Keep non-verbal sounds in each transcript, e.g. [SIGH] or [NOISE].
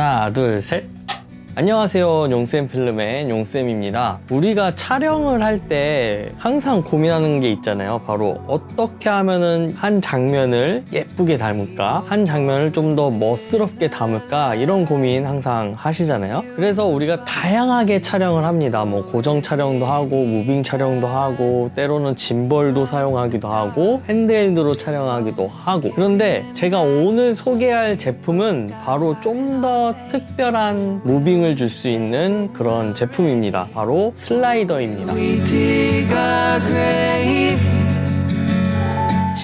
하나, 둘, 셋. 안녕하세요. 용쌤 필름의 용쌤입니다. 우리가 촬영을 할 때 항상 고민하는 게 있잖아요. 바로 어떻게 하면은 한 장면을 예쁘게 담을까? 한 장면을 좀 더 멋스럽게 담을까? 이런 고민 항상 하시잖아요. 그래서 우리가 다양하게 촬영을 합니다. 뭐 고정 촬영도 하고, 무빙 촬영도 하고, 때로는 짐벌도 사용하기도 하고, 핸드헬드로 촬영하기도 하고. 그런데 제가 오늘 소개할 제품은 바로 좀 더 특별한 무빙을 줄 수 있는 그런 제품입니다. 바로 슬라이더입니다.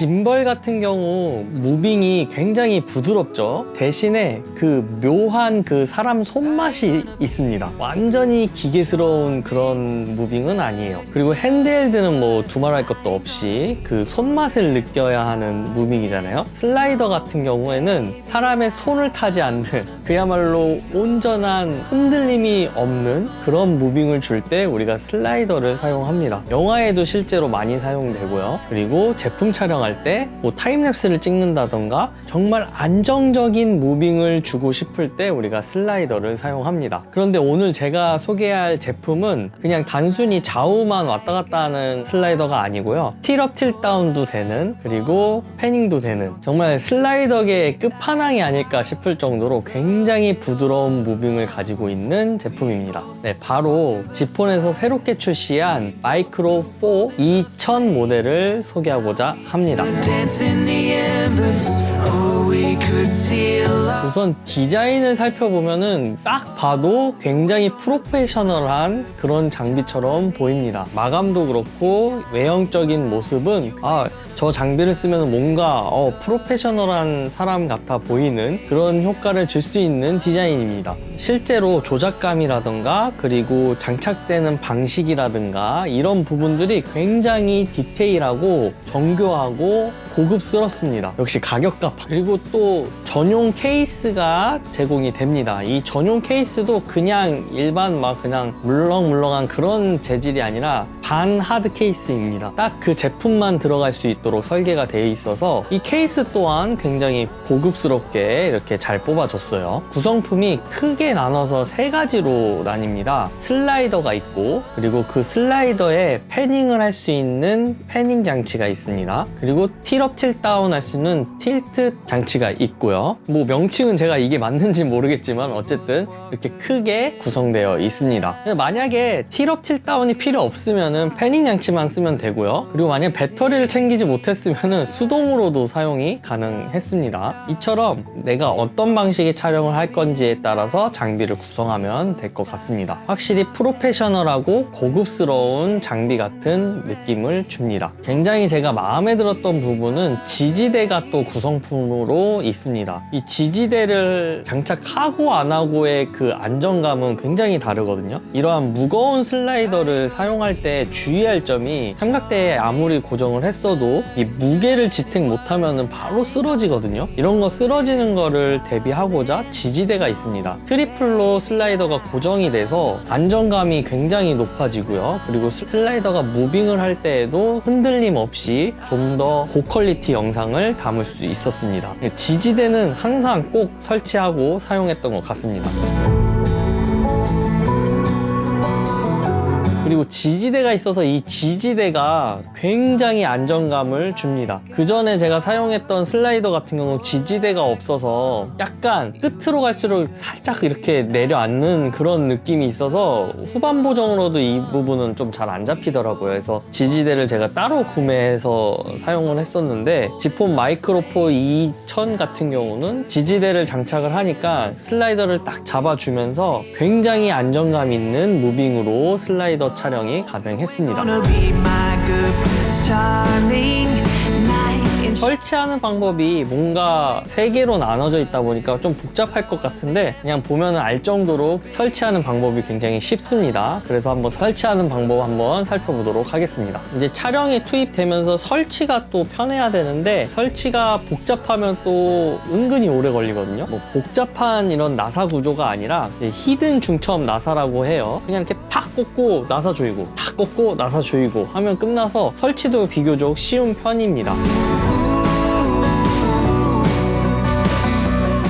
짐벌 같은 경우 무빙이 굉장히 부드럽죠. 대신에 그 묘한 그 사람 손맛이 있습니다. 완전히 기계스러운 그런 무빙은 아니에요. 그리고 핸드헬드는 뭐 두말할 것도 없이 그 손맛을 느껴야 하는 무빙이잖아요. 슬라이더 같은 경우에는 사람의 손을 타지 않는 [LAUGHS] 그야말로 온전한 흔들림이 없는 그런 무빙을 줄 때 우리가 슬라이더를 사용합니다. 영화에도 실제로 많이 사용되고요. 그리고 제품 촬영할 때 뭐 타임랩스를 찍는다던가 정말 안정적인 무빙을 주고 싶을 때 우리가 슬라이더를 사용합니다. 그런데 오늘 제가 소개할 제품은 그냥 단순히 좌우만 왔다 갔다 하는 슬라이더가 아니고요. 틸업 틸다운도 되는 그리고 패닝도 되는 정말 슬라이더계의 끝판왕이 아닐까 싶을 정도로 굉장히 부드러운 무빙을 가지고 있는 제품입니다. 네, 바로 지폰에서 새롭게 출시한 마이크로 4 2000 모델을 소개하고자 합니다. 우선 디자인을 살펴보면은 딱 봐도 굉장히 프로페셔널한 그런 장비처럼 보입니다. 마감도 그렇고 외형적인 모습은 아, 저 장비를 쓰면 뭔가 어, 프로페셔널한 사람 같아 보이는 그런 효과를 줄 수 있는 디자인입니다. 실제로 조작감이라든가 그리고 장착되는 방식이라든가 이런 부분들이 굉장히 디테일하고 정교하고 고급스럽습니다. 역시 가격값 그리고 또 전용 케이스가 제공이 됩니다. 이 전용 케이스도 그냥 일반 막 그냥 물렁물렁한 그런 재질이 아니라 반 하드 케이스입니다. 딱 그 제품만 들어갈 수 있 도록 설계가 되어 있어서 이 케이스 또한 굉장히 고급스럽게 이렇게 잘 뽑아줬어요. 구성품이 크게 나눠서 세 가지로 나뉩니다. 슬라이더가 있고 그리고 그 슬라이더에 패닝을 할 수 있는 패닝 장치가 있습니다. 그리고 틸업 틸다운 할 수 있는 틸트 장치가 있고요. 뭐 명칭은 제가 이게 맞는지 모르겠지만 어쨌든 이렇게 크게 구성되어 있습니다. 만약에 틸업 틸다운이 필요 없으면은 패닝 장치만 쓰면 되고요. 그리고 만약 배터리를 챙기지 못했으면은 수동으로도 사용이 가능했습니다. 이처럼 내가 어떤 방식의 촬영을 할 건지에 따라서 장비를 구성하면 될 것 같습니다. 확실히 프로페셔널하고 고급스러운 장비 같은 느낌을 줍니다. 굉장히 제가 마음에 들었던 부분은 지지대가 또 구성품으로 있습니다. 이 지지대를 장착하고 안 하고의 그 안정감은 굉장히 다르거든요. 이러한 무거운 슬라이더를 사용할 때 주의할 점이 삼각대에 아무리 고정을 했어도 이 무게를 지탱 못하면 바로 쓰러지거든요. 이런 거 쓰러지는 거를 대비하고자 지지대가 있습니다. 트리플로 슬라이더가 고정이 돼서 안정감이 굉장히 높아지고요. 그리고 스- 슬라이더가 무빙을 할 때에도 흔들림 없이 좀 더 고퀄리티 영상을 담을 수 있었습니다. 지지대는 항상 꼭 설치하고 사용했던 것 같습니다. 그리고 지지대가 있어서 이 지지대가 굉장히 안정감을 줍니다. 그 전에 제가 사용했던 슬라이더 같은 경우 지지대가 없어서 약간 끝으로 갈수록 살짝 이렇게 내려앉는 그런 느낌이 있어서 후반 보정으로도 이 부분은 좀 잘 안 잡히더라고요. 그래서 지지대를 제가 따로 구매해서 사용을 했었는데 지폰 마이크로포 2000 같은 경우는 지지대를 장착을 하니까 슬라이더를 딱 잡아주면서 굉장히 안정감 있는 무빙으로 슬라이더 촬영이 가능했습니다. 설치하는 방법이 뭔가 세 개로 나눠져 있다 보니까 좀 복잡할 것 같은데 그냥 보면 알 정도로 설치하는 방법이 굉장히 쉽습니다. 그래서 한번 설치하는 방법 한번 살펴보도록 하겠습니다. 이제 촬영이 투입되면서 설치가 또 편해야 되는데 설치가 복잡하면 또 은근히 오래 걸리거든요. 뭐 복잡한 이런 나사 구조가 아니라 히든 중첩 나사라고 해요. 그냥 이렇게 탁 꽂고 나사 조이고 탁 꽂고 나사 조이고 하면 끝나서 설치도 비교적 쉬운 편입니다.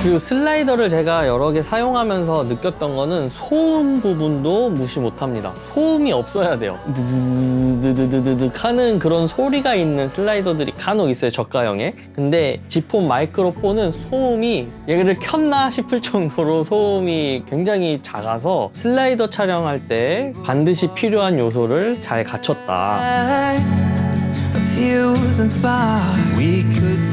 그리고 슬라이더를 제가 여러 개 사용하면서 느꼈던 거는 소음 부분도 무시 못합니다. 소음이 없어야 돼요. 드드드드드드 하는 그런 소리가 있는 슬라이더들이 간혹 있어요 저가형에. 근데 지폰 마이크로폰은 소음이 얘를 켰나 싶을 정도로 소음이 굉장히 작아서 슬라이더 촬영할 때 반드시 필요한 요소를 잘 갖췄다.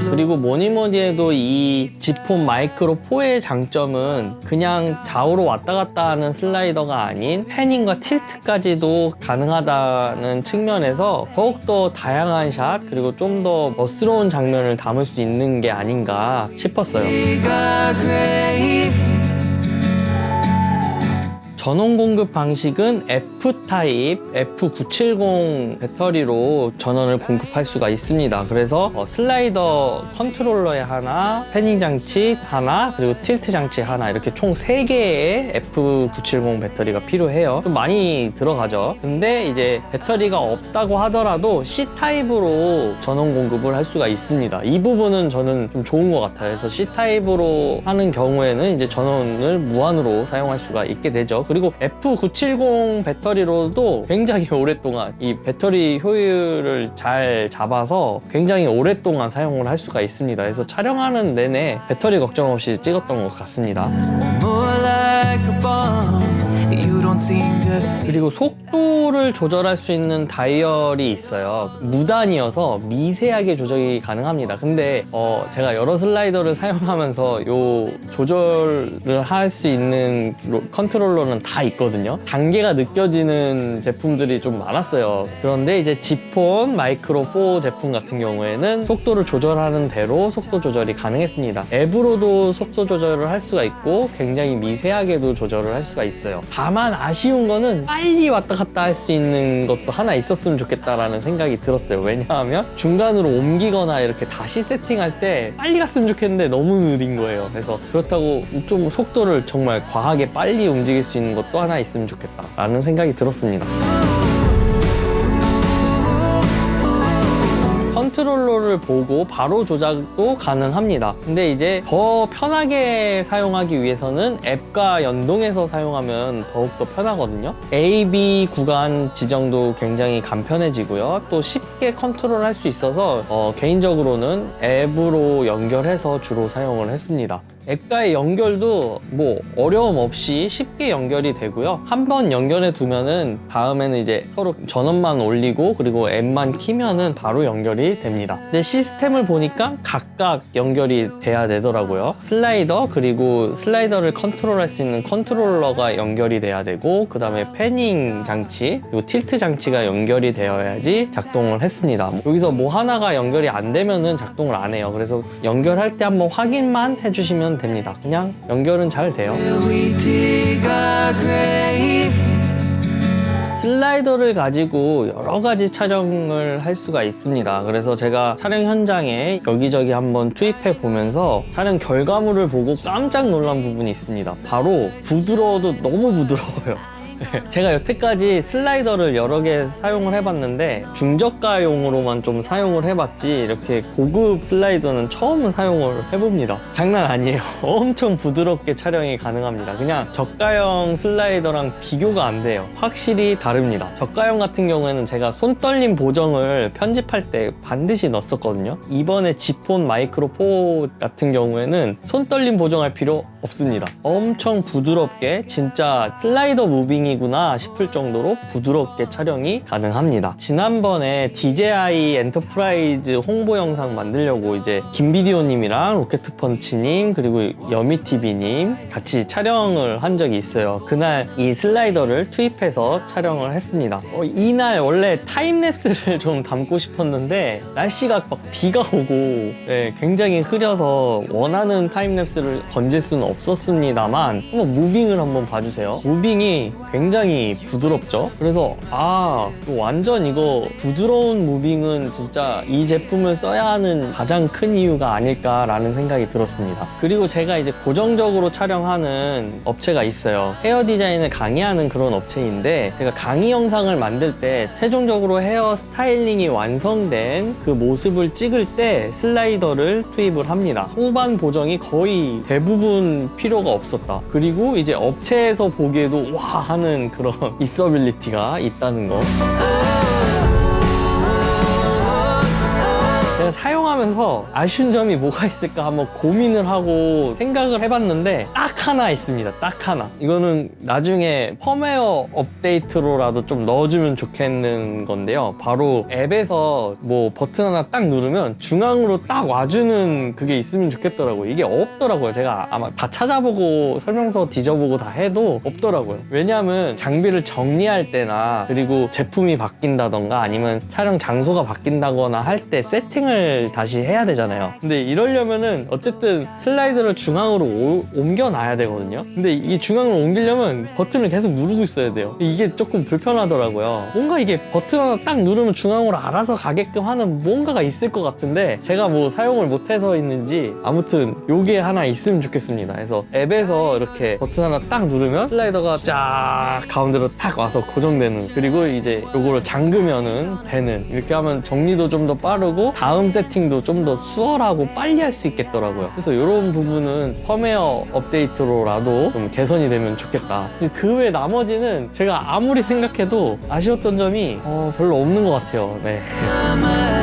그리고 뭐니 뭐니 해도 이 지폰 마이크로 4의 장점은 그냥 좌우로 왔다 갔다 하는 슬라이더가 아닌 패닝과 틸트까지도 가능하다는 측면에서 더욱더 다양한 샷 그리고 좀 더 멋스러운 장면을 담을 수 있는 게 아닌가 싶었어요. 전원 공급 방식은 F 타입 F970 배터리로 전원을 공급할 수가 있습니다. 그래서 어, 슬라이더 컨트롤러에 하나, 패닝 장치 하나, 그리고 틸트 장치 하나 이렇게 총 3개의 F970 배터리가 필요해요. 좀 많이 들어가죠. 근데 이제 배터리가 없다고 하더라도 C 타입으로 전원 공급을 할 수가 있습니다. 이 부분은 저는 좀 좋은 것 같아요. 그래서 C 타입으로 하는 경우에는 이제 전원을 무한으로 사용할 수가 있게 되죠. 그리고 F970 배터리로도 굉장히 [LAUGHS] 오랫동안 이 배터리 효율을 잘 잡아서 굉장히 오랫동안 사용을 할 수가 있습니다. 그래서 촬영하는 내내 배터리 걱정 없이 찍었던 것 같습니다. 그리고 속도를 조절할 수 있는 다이얼이 있어요. 무단이어서 미세하게 조절이 가능합니다. 근데 어, 제가 여러 슬라이더를 사용하면서 요 조절을 할 수 있는 로- 컨트롤러는 다 있거든요. 단계가 느껴지는 제품들이 좀 많았어요. 그런데 이제 지폰 마이크로 4 제품 같은 경우에는 속도를 조절하는 대로 속도 조절이 가능했습니다. 앱으로도 속도 조절을 할 수가 있고 굉장히 미세하게도 조절을 할 수가 있어요. 다만 아쉬운 거는 빨리 왔다 갔다 할 수 있는 것도 하나 있었으면 좋겠다라는 생각이 들었어요. 왜냐하면 중간으로 옮기거나 이렇게 다시 세팅할 때 빨리 갔으면 좋겠는데 너무 느린 거예요. 그래서 그렇다고 좀 속도를 정말 과하게 빨리 움직일 수 있는 것도 하나 있으면 좋겠다라는 생각이 들었습니다. 컨트롤러를 보고 바로 조작도 가능합니다. 근데 이제 더 편하게 사용하기 위해서는 앱과 연동해서 사용하면 더욱더 편하거든요. A, B 구간 지정도 굉장히 간편해지고요. 또 쉽게 컨트롤 할 수 있어서 어, 개인적으로는 앱으로 연결해서 주로 사용을 했습니다. 앱과의 연결도 뭐 어려움 없이 쉽게 연결이 되고요. 한 번 연결해 두면은 다음에는 이제 서로 전원만 올리고 그리고 앱만 키면은 바로 연결이 됩니다. 근데 시스템을 보니까 각각 연결이 돼야 되더라고요. 슬라이더 그리고 슬라이더를 컨트롤할 수 있는 컨트롤러가 연결이 돼야 되고 그 다음에 패닝 장치 그리고 틸트 장치가 연결이 되어야지 작동을 했습니다. 여기서 뭐 하나가 연결이 안 되면은 작동을 안 해요. 그래서 연결할 때 한번 확인만 해주시면 됩니다. 그냥 연결은 잘 돼요. 슬라이더를 가지고 여러 가지 촬영을 할 수가 있습니다. 그래서 제가 촬영 현장에 여기저기 한번 투입해 보면서 촬영 결과물을 보고 깜짝 놀란 부분이 있습니다. 바로 부드러워도 너무 부드러워요. [LAUGHS] 제가 여태까지 슬라이더를 여러 개 사용을 해봤는데 중저가용으로만 좀 사용을 해봤지 이렇게 고급 슬라이더는 처음 사용을 해봅니다. 장난 아니에요. [LAUGHS] 엄청 부드럽게 촬영이 가능합니다. 그냥 저가형 슬라이더랑 비교가 안 돼요. 확실히 다릅니다. 저가형 같은 경우에는 제가 손떨림 보정을 편집할 때 반드시 넣었었거든요. 이번에 지폰 마이크로 4 같은 경우에는 손떨림 보정할 필요 없습니다. 엄청 부드럽게 진짜 슬라이더 무빙이구나 싶을 정도로 부드럽게 촬영이 가능합니다. 지난번에 DJI 엔터프라이즈 홍보 영상 만들려고 이제 김비디오님이랑 로켓펀치님 그리고 여미TV님 같이 촬영을 한 적이 있어요. 그날 이 슬라이더를 투입해서 촬영을 했습니다. 어, 이날 원래 타임랩스를 [LAUGHS] 좀 담고 싶었는데 날씨가 막 비가 오고 네, 굉장히 흐려서 원하는 타임랩스를 건질 수는 없었습니다만 한번 무빙을 한번 봐주세요. 무빙이 굉장히 부드럽죠. 그래서 아 완전 이거 부드러운 무빙은 진짜 이 제품을 써야 하는 가장 큰 이유가 아닐까라는 생각이 들었습니다. 그리고 제가 이제 고정적으로 촬영하는 업체가 있어요. 헤어 디자인을 강의하는 그런 업체인데 제가 강의 영상을 만들 때 최종적으로 헤어 스타일링이 완성된 그 모습을 찍을 때 슬라이더를 투입을 합니다. 후반 보정이 거의 대부분 필요가 없었다. 그리고 이제 업체에서 보기에도 와 하는 그런 [LAUGHS] 있어빌리티가 있다는 거. 제가 사용하면서 아쉬운 점이 뭐가 있을까 한번 고민을 하고 생각을 해봤는데 딱 하나 있습니다. 딱 하나. 이거는 나중에 펌웨어 업데이트로라도 좀 넣어주면 좋겠는 건데요. 바로 앱에서 뭐 버튼 하나 딱 누르면 중앙으로 딱 와주는 그게 있으면 좋겠더라고요. 이게 없더라고요. 제가 아마 다 찾아보고 설명서 뒤져보고 다 해도 없더라고요. 왜냐하면 장비를 정리할 때나 그리고 제품이 바뀐다던가 아니면 촬영 장소가 바뀐다거나 할 때 세팅을 다시 해야 되잖아요. 근데 이러려면은 어쨌든 슬라이드를 중앙으로 오- 옮겨놔야 되거든요. 근데 이 중앙으로 옮기려면 버튼을 계속 누르고 있어야 돼요. 이게 조금 불편하더라고요. 뭔가 이게 버튼 하나 딱 누르면 중앙으로 알아서 가게끔 하는 뭔가가 있을 것 같은데 제가 뭐 사용을 못해서 있는지 아무튼 요게 하나 있으면 좋겠습니다. 그래서 앱에서 이렇게 버튼 하나 딱 누르면 슬라이더가 쫙 가운데로 탁 와서 고정되는 그리고 이제 요거를 잠그면은 되는 이렇게 하면 정리도 좀 더 빠르고 다음 세팅도 좀 더 수월하고 빨리 할 수 있겠더라고요. 그래서 이런 부분은 펌웨어 업데이트로라도 좀 개선이 되면 좋겠다. 그 외 나머지는 제가 아무리 생각해도 아쉬웠던 점이 어, 별로 없는 것 같아요. 네. [LAUGHS]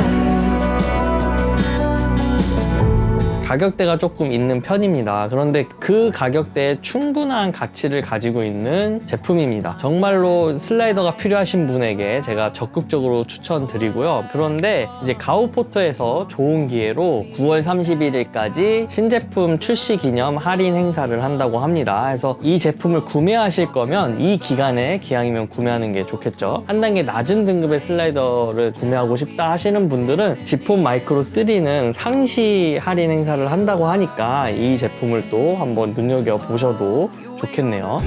가격대가 조금 있는 편입니다. 그런데 그 가격대에 충분한 가치를 가지고 있는 제품입니다. 정말로 슬라이더가 필요하신 분에게 제가 적극적으로 추천드리고요. 그런데 이제 가우포토에서 좋은 기회로 9월 31일까지 신제품 출시 기념 할인 행사를 한다고 합니다. 그래서 이 제품을 구매하실 거면 이 기간에 기왕이면 구매하는 게 좋겠죠. 한 단계 낮은 등급의 슬라이더를 구매하고 싶다 하시는 분들은 지폰 마이크로 3는 상시 할인 행사를 한다고 하니까 이 제품을 또 한번 눈여겨 보셔도 좋겠네요.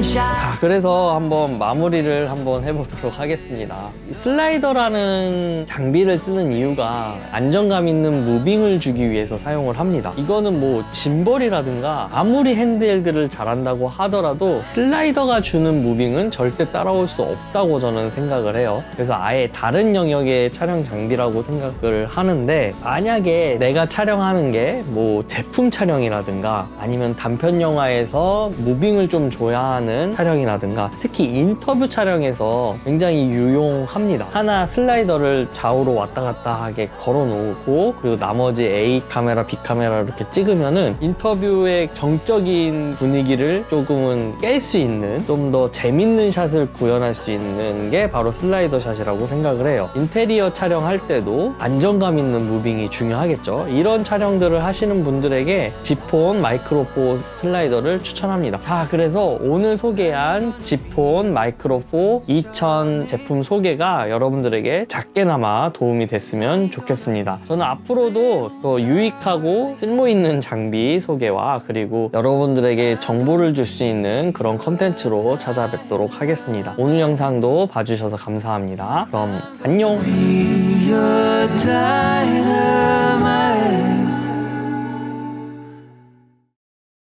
자, 그래서 한번 마무리를 한번 해보도록 하겠습니다. 이 슬라이더라는 장비를 쓰는 이유가 안정감 있는 무빙을 주기 위해서 사용을 합니다. 이거는 뭐 짐벌이라든가 아무리 핸드헬드를 잘한다고 하더라도 슬라이더가 주는 무빙은 절대 따라올 수 없다고 저는 생각을 해요. 그래서 아예 다른 영역의 촬영 장비라고 생각을 하는데 만약에 내가 촬영하는 게 뭐 제품 촬영이라든가 아니면 단편 영화에서 무빙을 좀 줘야 하는 촬영이라든가 특히 인터뷰 촬영에서 굉장히 유용합니다. 하나 슬라이더를 좌우로 왔다 갔다 하게 걸어 놓고 그리고 나머지 A 카메라, B 카메라 이렇게 찍으면은 인터뷰의 정적인 분위기를 조금은 깰 수 있는 좀 더 재밌는 샷을 구현할 수 있는 게 바로 슬라이더 샷이라고 생각을 해요. 인테리어 촬영할 때도 안정감 있는 무빙이 중요하겠죠. 이런 촬영들을 하시는 분들에게 지폰 마이크로4 슬라이더를 추천합니다. 자, 그래서 오늘 소개한 지폰 마이크로4 2000 제품 소개가 여러분들에게 작게나마 도움이 됐으면 좋겠습니다. 저는 앞으로도 더 유익하고 쓸모 있는 장비 소개와 그리고 여러분들에게 정보를 줄 수 있는 그런 컨텐츠로 찾아뵙도록 하겠습니다. 오늘 영상도 봐주셔서 감사합니다. 그럼 안녕!